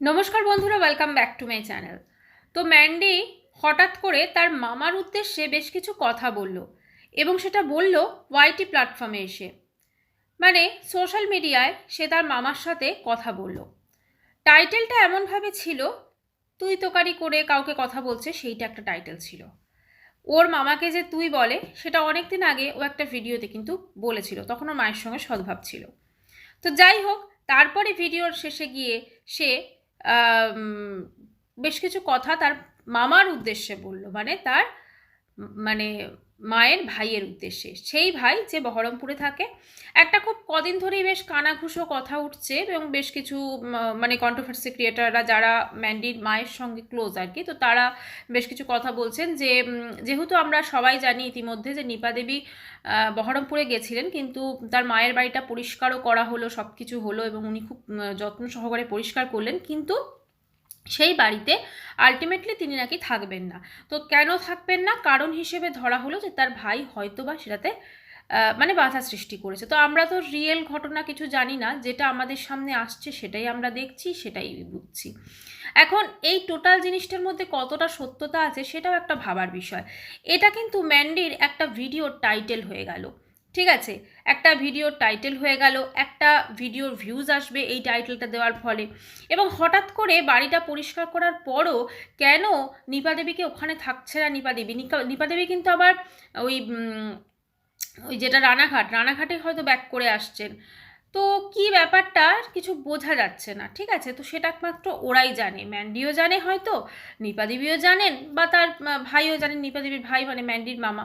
নমস্কার বন্ধুরা welcome back to my channel তো ম্যান্ডি হঠাৎ করে তার মামার উদ্দেশ্যে বেশ কিছু কথা বলল এবং সেটা বলল ওয়াইটি প্ল্যাটফর্মে এসে। মানে সোশ্যাল মিডিয়ায় সে তার মামার সাথে কথা বলল। টাইটেলটা এমনভাবে ছিল, তুই তোকারি করে কাউকে কথা বলছে সেইটা একটা টাইটেল ছিল। ওর মামাকে যে তুই বলে, সেটা অনেক দিন আগে ও একটা ভিডিওতে কিন্তু বলেছিল, তখন ওর মায়ের সঙ্গে সদ্ভাব ছিল। তো যাই হোক, তারপরে ভিডিওর শেষে গিয়ে সে বেশ কিছু কথা তার মামার উদ্দেশ্যে বলল। মানে তার মানে মায়ের ভাইয়ের উদ্দেশ্যে। সেই ভাই যে বহরমপুরে থাকে, একটা খুব কদিন ধরেই বেশ কানাঘুষো কথা উঠছে এবং বেশ কিছু মানে কন্ট্রোভার্সি ক্রিয়েটাররা যারা ম্যান্ডির মায়ের সঙ্গে ক্লোজ আর কি, তো তারা বেশ কিছু কথা বলছেন যে যেহেতু আমরা সবাই জানি ইতিমধ্যে যে নিপা দেবী বহরমপুরে গেছিলেন, কিন্তু তার মায়ের বাড়িটা পরিষ্কারও করা হলো সব কিছু হলো এবং উনি খুব যত্ন সহকারে পরিষ্কার করলেন, কিন্তু সেই বাড়িতে আলটিমেটলি তিনি নাকি থাকবেন না। তো কেন থাকবেন না? কারণ হিসেবে ধরা হলো যে তার ভাই হয়তো বা সেটাতে মানে বাধা সৃষ্টি করেছে। তো আমরা তো রিয়েল ঘটনা কিছু জানি না। যেটা আমাদের সামনে আসছে সেটাই আমরা দেখছি, সেটাই বুঝছি। এখন এই টোটাল জিনিসটার মধ্যে কতটা সত্যতা আছে সেটাও একটা ভাবার বিষয়। এটা কিন্তু ম্যান্ডির একটা ভিডিওর টাইটেল হয়ে গেল। ঠিক আছে, একটা ভিডিওর টাইটেল হয়ে গেল, একটা ভিডিওর ভিউজ আসবে এই টাইটেলটা দেওয়ার ফলে। এবং হঠাৎ করে বাড়িটা পরিষ্কার করার পরও কেন নিপা দেবীকে ওখানে থাকছে না নিপা দেবী? নিপা দেবী কিন্তু আবার ওই ওই যেটা রানাঘাট, রানাঘাটে হয়তো ব্যাক করে আসছেন। তো কি ব্যাপারটা কিছু বোঝা যাচ্ছে না, ঠিক আছে? তো সেটা একমাত্র ওরাই জানে। ম্যান্ডিও জানে হয়তো, নিপা দেবীও জানেন, বা তার ভাইও জানেন, নিপা দেবীর ভাই মানে ম্যান্ডির মামা।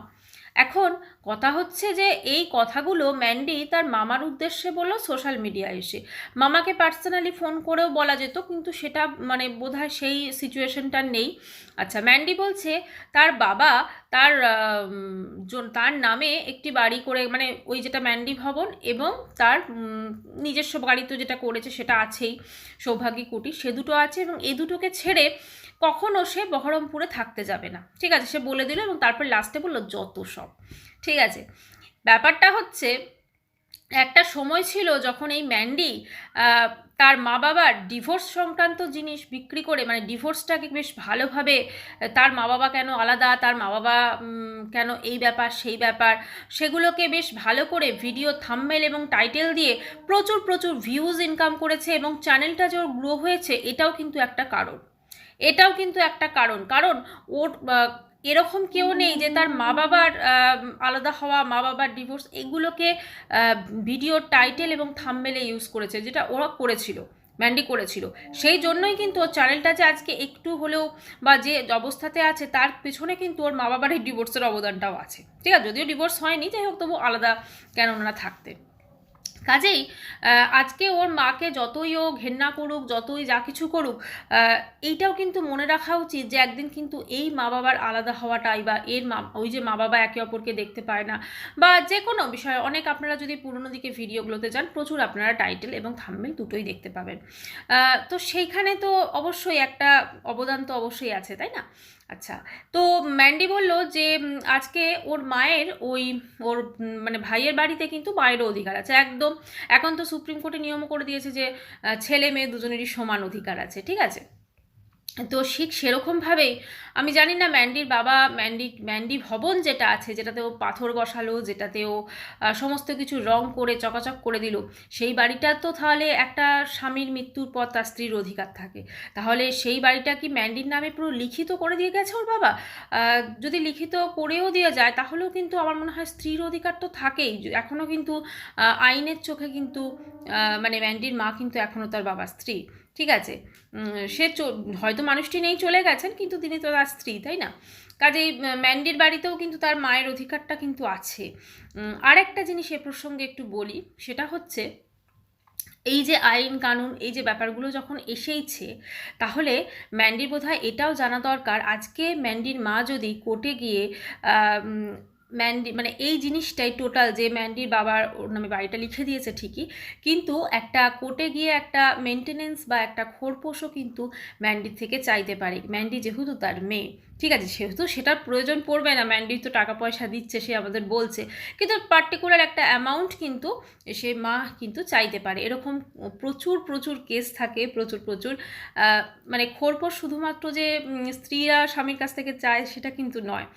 এখন কথা হচ্ছে যে এই কথাগুলো ম্যান্ডি তার মামার উদ্দেশ্যে বলল সোশ্যাল মিডিয়ায় এসে। মামাকে পার্সোনালি ফোন করেও বলা যেত, কিন্তু সেটা মানে বোধহয় সেই সিচুয়েশনটা নেই। আচ্ছা ম্যান্ডি বলছে, তার বাবা তার তার নামে একটি বাড়ি করে মানে ওই যেটা ম্যান্ডি ভবন এবং তার নিজস্ব বাড়ি তো যেটা করেছে সেটা আছেই, সৌভাগ্যী কুটি, সে দুটো আছে এবং এই দুটোকে ছেড়ে কখনও সে বহরমপুরে থাকতে যাবে না। ঠিক আছে, সে বলে দিল এবং তারপর লাস্টে বলল, যত সব ঠিক আছে। ব্যাপারটা হচ্ছে, একটা সময় ছিল যখন এই ম্যান্ডি তার মা বাবার ডিভোর্স সংক্রান্ত জিনিস বিক্রি করে মানে ডিভোর্সটাকে বেশ ভালোভাবে, তার মা বাবা কেন আলাদা, তার মা বাবা কেন এই ব্যাপার, সেই ব্যাপার, সেগুলোকে বেশ ভালো করে ভিডিও থাম্বেল এবং টাইটেল দিয়ে প্রচুর প্রচুর ভিউজ ইনকাম করেছে এবং চ্যানেলটা যে ওর গ্রো হয়েছে, এটাও কিন্তু একটা কারণ। এটাও কিন্তু একটা কারণ। কারণ ওর এরকম কেউ নেই যে তার মা বাবার আলাদা হওয়া মা বাবার ডিভোর্স এগুলোকে ভিডিও টাইটেল এবং থাম্বেলে ইউজ করেছে, যেটা ওরা করেছিল ম্যান্ডি করেছিল। সেই জন্যই কিন্তু ওর চ্যানেলটা যে আজকে একটু হলেও বা যে অবস্থাতে আছে, তার পেছনে কিন্তু ওর মা বাবার এই ডিভোর্সের অবদানটাও আছে। ঠিক আছে, যদিও ডিভোর্স হয়নি, যাই হোক, তবু আলাদা কেন ওনারা থাকতেন কাজেই আজকে ওর মাকে যতই ও ঘেন্না করুক, যতই যা কিছু করুক এইটাও কিন্তু মনে রাখা উচিত যে একদিন কিন্তু এই মা বাবার আলাদা হওয়াটাই বা এর মা, ওই যে মা বাবা একে অপরকে দেখতে পায় না বা যে কোনো বিষয়ে। অনেক আপনারা যদি পুরনো দিকে ভিডিওগুলোতে যান, প্রচুর আপনারা টাইটেল এবং থাম্বেল দুটোই দেখতে পাবেন। তো সেইখানে তো অবশ্যই একটা অবদান তো অবশ্যই আছে, তাই না? আচ্ছা তো ম্যান্ডি বলল যে আজকে ওর মায়ের ওই, ওর মানে ভাইয়ের বাড়িতে কিন্তু মায়েরও অধিকার আছে। একদম এখন তো সুপ্রিম কোর্টে নিয়মও করে দিয়েছে যে ছেলে মেয়ে দুজনেরই সমান অধিকার আছে, ঠিক আছে? তো ঠিক সেরকমভাবেই আমি জানি না ম্যান্ডির বাবা, ম্যান্ডি ম্যান্ডি ভবন যেটা আছে, যেটাতে ও পাথর বসালো, যেটাতে ও সমস্ত কিছু রং করে চকাচক করে দিল, সেই বাড়িটা তো তাহলে একটা স্বামীর মৃত্যুর পর তার স্ত্রীর অধিকার থাকে। তাহলে সেই বাড়িটা কি ম্যান্ডির নামে পুরো লিখিত করে দিয়ে গেছে ওর বাবা? যদি লিখিত করেও দেওয়া যায়, তাহলেও কিন্তু আমার মনে হয় স্ত্রীর অধিকার তো থাকেই। এখনও কিন্তু আইনের চোখে কিন্তু মানে ম্যান্ডির মা কিন্তু এখনও তার বাবার স্ত্রী। ঠিক আছে। সে হয়তো মানুষটি নেই চলে গেছেন, কিন্তু তিনি তো তার স্ত্রী, তাই না? কাজেই ম্যান্ডির বাড়িতেও কিন্তু তার মায়ের অধিকারটা কিন্তু আছে। আর একটা জিনিস এ প্রসঙ্গে একটু বলি, সেটা হচ্ছে, এই যে আইন কানুন, এই যে ব্যাপারগুলো যখন এসেইছে, তাহলে ম্যান্ডির বোধহয় এটাও জানা দরকার, আজকে ম্যান্ডির মা যদি কোর্টে গিয়ে ম্যান্ডি মানে এই জিনিসটাই টোটাল যে ম্যান্ডির বাবার ওর নামে বাড়িটা লিখে দিয়েছে ঠিকই, কিন্তু একটা কোর্টে গিয়ে একটা মেনটেনেন্স বা একটা খোরপোশও কিন্তু ম্যান্ডির থেকে চাইতে পারে। ম্যান্ডি যেহেতু তার মেয়ে ঠিক আছে, সেহেতু সেটার প্রয়োজন পড়বে না ম্যান্ডি তো টাকা পয়সা দিচ্ছে, সে আমাদের বলছে। কিন্তু পার্টিকুলার একটা অ্যামাউন্ট কিন্তু সে মা কিন্তু চাইতে পারে। এরকম প্রচুর প্রচুর কেস থাকে, প্রচুর প্রচুর মানে খোরপোশ শুধুমাত্র যে স্ত্রীরা স্বামীর কাছ থেকে চায় সেটা কিন্তু নয়।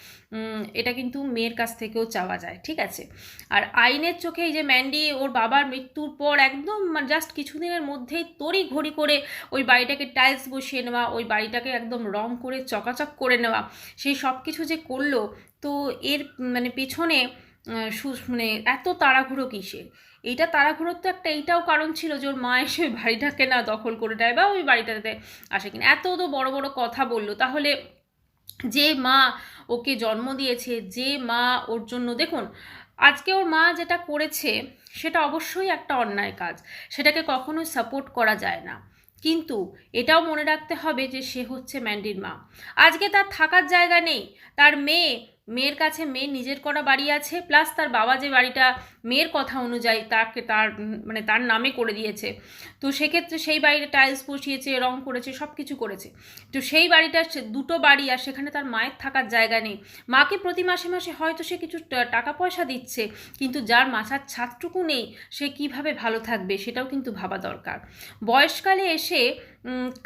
এটা কিন্তু মেয়ের কাছ থেকেও চাওয়া যায়, ঠিক আছে? আর আইনের চোখে এই যে ম্যান্ডি ওর বাবার মৃত্যুর পর একদম জাস্ট কিছুদিনের মধ্যেই তড়ি ঘড়ি করে ওই বাড়িটাকে টাইলস বসিয়ে নেওয়া, ওই বাড়িটাকে একদম রং করে চকাচক করে নেওয়া সেই সব কিছু যে করল, তো এর মানে পেছনে মানে এত তাড়াহুড়ো কিসের এইটা তাড়াহুড়োর তো একটা এইটাও কারণ ছিল যে ওর মা এসে ওই বাড়িটাকে না দখল করে দেয় বা ওই বাড়িটাতে আসে কিনা। এত তো বড় বড় কথা বলল। তাহলে যে মা ওকে জন্ম দিয়েছে, যে মা ওর জন্য, দেখুন, আজকে ওর মা যেটা করেছে, সেটা অবশ্যই একটা অন্যায় কাজ। সেটাকে কখনোই সাপোর্ট করা যায় না। কিন্তু এটাও মনে রাখতে হবে যে সে হচ্ছে ম্যান্ডির মা। আজকে তার থাকার জায়গা নেই। তার মেয়ে, মেয়ের কাছে মেয়ে নিজের করা বাড়ি আছে প্লাস তার বাবা যে বাড়িটা মেয়ের কথা অনুযায়ী তাকে তার মানে তার নামে করে দিয়েছে। তো সেক্ষেত্রে সেই বাড়িতে টাইলস বসিয়েছে, রং করেছে সব কিছু করেছে। তো সেই বাড়িটা দুটো বাড়ি আর সেখানে তার মায়ের থাকার জায়গা নেই। মাকে প্রতি মাসে মাসে হয়তো সে কিছু টাকা পয়সা দিচ্ছে, কিন্তু যার মাথার ছাদটুকু নেই, সে কীভাবে ভালো থাকবে সেটাও কিন্তু ভাবা দরকার। বয়সকালে এসে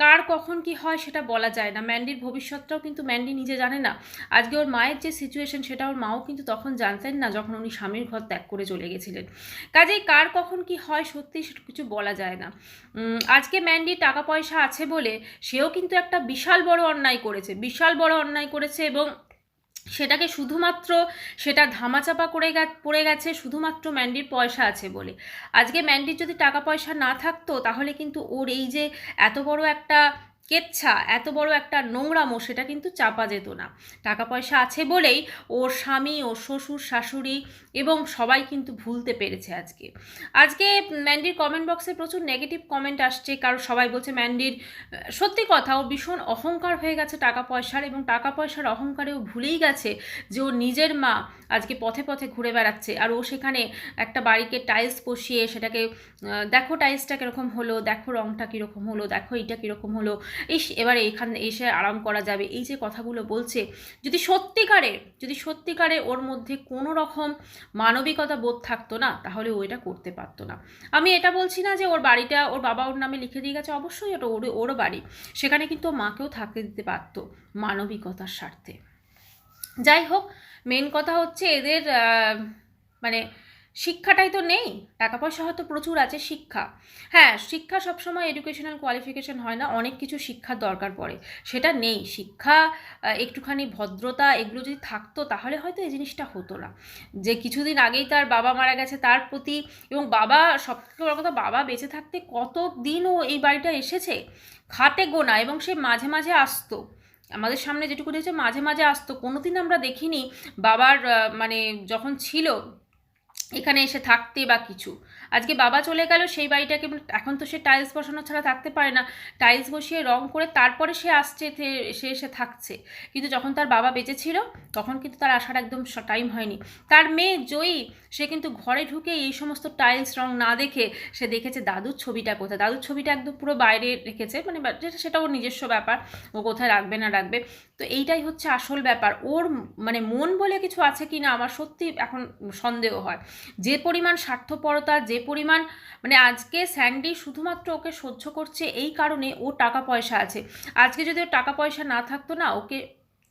কার কখন কি হয় সেটা বলা যায় না। ম্যান্ডির ভবিষ্যৎটাও কিন্তু ম্যান্ডি নিজে জানে না। আজকে ওর মায়ের যে সিচুয়েশন সেটা ওর মাও কিন্তু তখন জানতেন না, যখন উনি স্বামীর ঘর ত্যাগ করে চলে গেছিলেন কাজেই কার কখন কি হয় সত্যি কিছু বলা যায় না। আজকে ম্যান্ডির টাকা পয়সা আছে বলে সেও কিন্তু একটা বিশাল বড় অন্যায় করেছে। বিশাল বড় অন্যায় করেছে এবং সেটাকে শুধুমাত্র সেটা ধামাচাপা করে পড়ে গেছে শুধুমাত্র ম্যান্ডির পয়সা আছে বলে। আজকে ম্যান্ডির যদি টাকা পয়সা না থাকতো তাহলে কিন্তু ওর এই যে এত বড় একটা কেচ্ছা, এত বড় একটা নোংরামো, সেটা কিন্তু চাপা যেত না। টাকা পয়সা আছে বলেই ওর স্বামী, ওর শ্বশুর, শাশুড়ি এবং সবাই কিন্তু ভুলতে পেরেছে আজকে। আজকে ম্যান্ডির কমেন্ট বক্সে প্রচুর নেগেটিভ কমেন্ট আসছে, কারণ সবাই বলছে ম্যান্ডির সত্যি কথা, ও ভীষণ অহংকার হয়ে গেছে টাকা পয়সার এবং টাকা পয়সার অহংকারে ও ভুলেই গেছে যে ও নিজের মা আজকে পথে পথে ঘুরে বেড়াচ্ছে। আর ও সেখানে একটা বাড়িকে টাইলস বসিয়ে সেটাকে দেখো টাইলসটা কীরকম হলো, দেখো রংটা কীরকম হলো, দেখো এইটা কীরকম হলো। ইস, এবারে এখানে এসে আরাম করা যাবে। এই যে কথাগুলো বলছে, যদি সত্যিকারে যদি সত্যিকারে ওর মধ্যে কোনো রকম মানবিকতা বোধ থাকতো না, তাহলে ও এটা করতে পারতো না। আমি এটা বলছি না যে ওর বাড়িটা ওর বাবা ওর নামে লিখে দিয়ে গেছে, অবশ্যই ওটা ওর ওরও বাড়ি। সেখানে কিন্তু মাকেও থাকতে দিতে পারতো মানবিকতার স্বার্থে। যাই হোক মেন কথা হচ্ছে এদের মানে শিক্ষাটাই তো নেই। টাকা পয়সা হয়তো প্রচুর আছে, শিক্ষা। হ্যাঁ শিক্ষা সবসময় এডুকেশনাল কোয়ালিফিকেশন হয় না, অনেক কিছু শিক্ষার দরকার পড়ে। সেটা নেই। শিক্ষা একটুখানি ভদ্রতা, এগুলো যদি থাকতো, তাহলে হয়তো এই জিনিসটা হতো না। যে কিছুদিন আগেই তার বাবা মারা গেছে তার প্রতি, এবং বাবা সব থেকে বড় কথা, বাবা বেঁচে থাকতে কত দিন ও এই বাড়িটা এসেছে? খাটে গোনা, এবং সে মাঝে মাঝে আসতো। আমাদের সামনে যেটুকু দিয়েছে মাঝে মাঝে আসতো। কোনো দিন আমরা দেখিনি বাবার মানে যখন ছিল, এখানে এসে থাকতে বা কিছু। আজকে বাবা চলে গেল, সেই বাড়িটাকে এখন তো সে টাইলস বসানো ছাড়া থাকতে পারে না। টাইলস বসিয়ে রং করে তারপরে সে আসছে সে এসে থাকছে। কিন্তু যখন তার বাবা বেঁচে ছিল, তখন কিন্তু তার আসার একদম টাইম হয়নি। তার মেয়ে জয়ী, সে কিন্তু ঘরে ঢুকে এই সমস্ত টাইলস রং না দেখে সে দেখেছে দাদুর ছবিটা কোথায়। দাদুর ছবিটা একদম পুরো বাইরে রেখেছে মানে যেটা সেটা ওর নিজস্ব ব্যাপার, ও কোথায় রাখবে, না রাখবে। তো এইটাই হচ্ছে আসল ব্যাপার। ওর মানে মন বলে কিছু আছে কি না আমার সত্যি এখন সন্দেহ হয়। যে পরিমাণ স্বার্থপরতা, যে পরিমাণ মানে আজকে স্যান্ডি শুধুমাত্র ওকে সহ্য করছে এই কারণে ও টাকা পয়সা আছে। আজকে যদি ওর টাকা পয়সা না থাকতো না, ওকে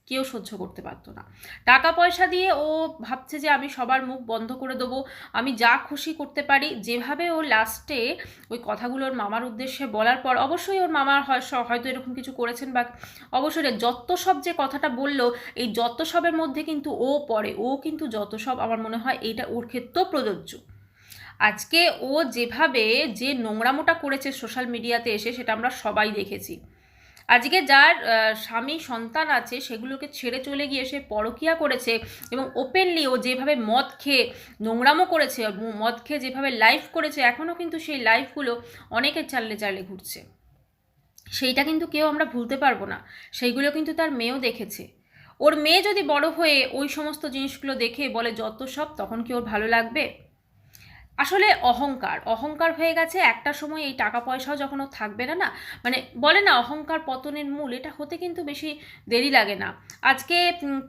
কেউ সহ্য করতে পারতো না। টাকা পয়সা দিয়ে ও ভাবছে যে আমি সবার মুখ বন্ধ করে দেবো, আমি যা খুশি করতে পারি, যেভাবে ও লাস্টে ওই কথাগুলো ওর মামার উদ্দেশ্যে বলার পর, অবশ্যই ওর মামার হয় হয়তো এরকম কিছু করেছেন বা অবশ্যই যত সব যে কথাটা বলল, এই যত সবের মধ্যে কিন্তু ও পড়ে, ও কিন্তু যত সব আমার মনে হয় এইটা ওর ক্ষেত্রেও প্রযোজ্য। আজকে ও যেভাবে যে নোংরামোটা করেছে সোশ্যাল মিডিয়াতে এসে, সেটা আমরা সবাই দেখেছি। আজকে যার স্বামী সন্তান আছে, সেগুলোকে ছেড়ে চলে গিয়ে সে পরকিয়া করেছে এবং ওপেনলি ও যেভাবে মদ খেয়ে নোংরামো করেছে মদ খেয়ে যেভাবে লাইভ করেছে এখনও কিন্তু সেই লাইফগুলো অনেকের চাললে চালে ঘুরছে। সেইটা কিন্তু কেউ আমরা ভুলতে পারব না। সেইগুলো কিন্তু তার মেয়েও দেখেছে। ওর মেয়ে যদি বড় হয়ে ওই সমস্ত জিনিসগুলো দেখে বলে, যত সব, তখন কি ওর ভালো লাগবে? আসলে অহংকার অহংকার হয়ে গেছে একটা সময় এই টাকা পয়সাও যখন থাকবে না না মানে বলে না অহংকার পতনের মূল, এটা হতে কিন্তু বেশি দেরি লাগে না। আজকে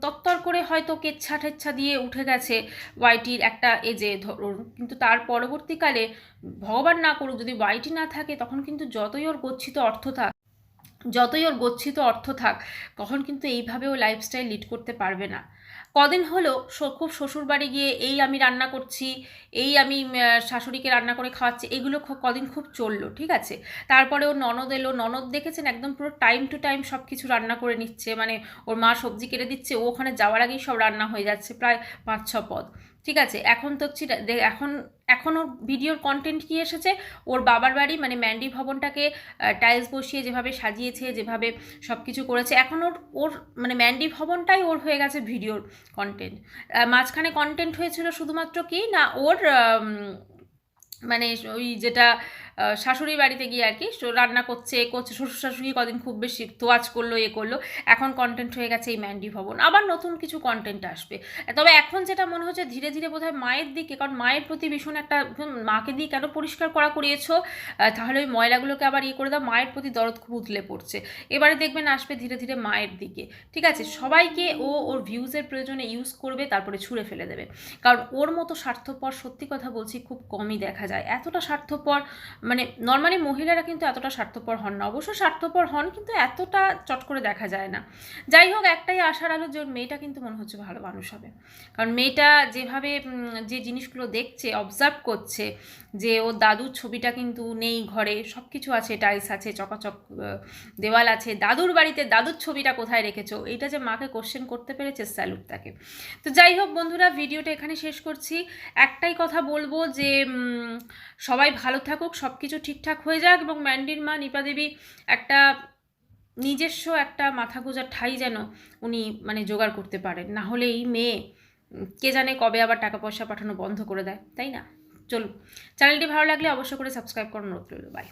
তত্তর করে হয়তো কেচ্ছা টেচ্ছা দিয়ে উঠে গেছে ওয়াইটির একটা এজে ধরুন, কিন্তু তার পরবর্তীকালে ভগবান না করুক যদি ওয়াইটি না থাকে, তখন কিন্তু যতই ওর গচ্ছিত অর্থ থাক, যতই ওর গচ্ছিত অর্থ থাক তখন কিন্তু এইভাবে ও লাইফস্টাইল লিড করতে পারবে না। কদিন হলো খুব শ্বশুর বাড়ি গিয়ে এই আমি রান্না করছি, এই আমি শাশুড়িকে রান্না করে খাওয়াচ্ছি, এগুলো কদিন খুব চলল, ঠিক আছে? তারপরে ওর ননদ এলো, ননদ দেখেছেন একদম পুরো টাইম টু টাইম সব কিছু রান্না করে নিচ্ছে মানে ওর মা সবজি কেটে দিচ্ছে, ও ওখানে যাওয়ার আগেই সব রান্না হয়ে যাচ্ছে, প্রায় পাঁচ ছ পদ। ঠিক আছে, এখন তো এখন, এখনও ওর ভিডিওর কন্টেন্ট কি এসেছে? ওর বাবার বাড়ি মানে ম্যান্ডি ভবনটাকে টাইলস বসিয়ে যেভাবে সাজিয়েছে, যেভাবে সব কিছু করেছে, এখন ওর ওর মানে ম্যান্ডি ভবনটাই ওর হয়ে গেছে ভিডিওর কন্টেন্ট মাঝখানে কন্টেন্ট হয়েছিল শুধুমাত্র কি? না, ওর মানে ওই যেটা শাশুড়ি বাড়িতে গিয়ে আর কি রান্না করছে এ করছে। শ্বশুর শাশুড়ি কদিন খুব বেশি তোয়াজ করল, এ করল। এখন কন্টেন্ট হয়ে গেছে এই ম্যান্ডি ভবন। আবার নতুন কিছু কন্টেন্ট আসবে। তবে এখন যেটা মনে হচ্ছে ধীরে ধীরে বোধহয় মায়ের দিকে, কারণ মায়ের প্রতি ভীষণ একটা মাকে দিয়ে কেন পরিষ্কার করা করিয়েছো তাহলে ওই ময়লাগুলোকে আবার ইয়ে করে দাও, মায়ের প্রতি দরদ খুব উতলে পড়ছে। এবারে দেখবেন আসবে ধীরে ধীরে মায়ের দিকে। ঠিক আছে? সবাইকে ও ওর ভিউজের প্রয়োজনে ইউজ করবে, তারপরে ছুঁড়ে ফেলে দেবে। কারণ ওর মতো স্বার্থপর, সত্যি কথা বলছি, খুব কমই দেখা যায়। এতটা স্বার্থপর মানে নর্মালি মহিলারা কিন্তু এতটা স্বার্থপর হন না। অবশ্য স্বার্থপর হন, কিন্তু এতটা চট করে দেখা যায় না। যাই হোক, একটাই আশার আলো যে মেয়েটা কিন্তু মনে হচ্ছে ভালো মানুষ হবে। কারণ মেয়েটা যেভাবে যে জিনিসগুলো দেখছে অবজার্ভ করছে যে ওর দাদুর ছবিটা কিন্তু নেই ঘরে সব কিছু আছে টাইলস আছে, চকাচক দেওয়াল আছে। দাদুর বাড়িতে দাদুর ছবিটা কোথায় রেখেছো? এইটা যে মাকে কোশ্চেন করতে পেরেছে স্যালুট তাকে। তো যাই হোক বন্ধুরা, ভিডিওটা এখানে শেষ করছি। একটাই কথা বলব যে সবাই ভালো থাকুক সব কিছু ঠিকঠাক হয়ে যাক এবং ম্যান্ডির মা নিপা দেবী একটা নিজস্ব একটা মাথা গোজার ঠাই যেন উনি মানে জোগাড় করতে পারেন। না হলে এই মেয়ে কে জানে কবে আবার টাকা পয়সা পাঠানো বন্ধ করে দেয়, তাই না? চলুন। চ্যানেলটি ভালো লাগলে অবশ্যই করে সাবস্ক্রাইব অনুরোধ রইল। বাই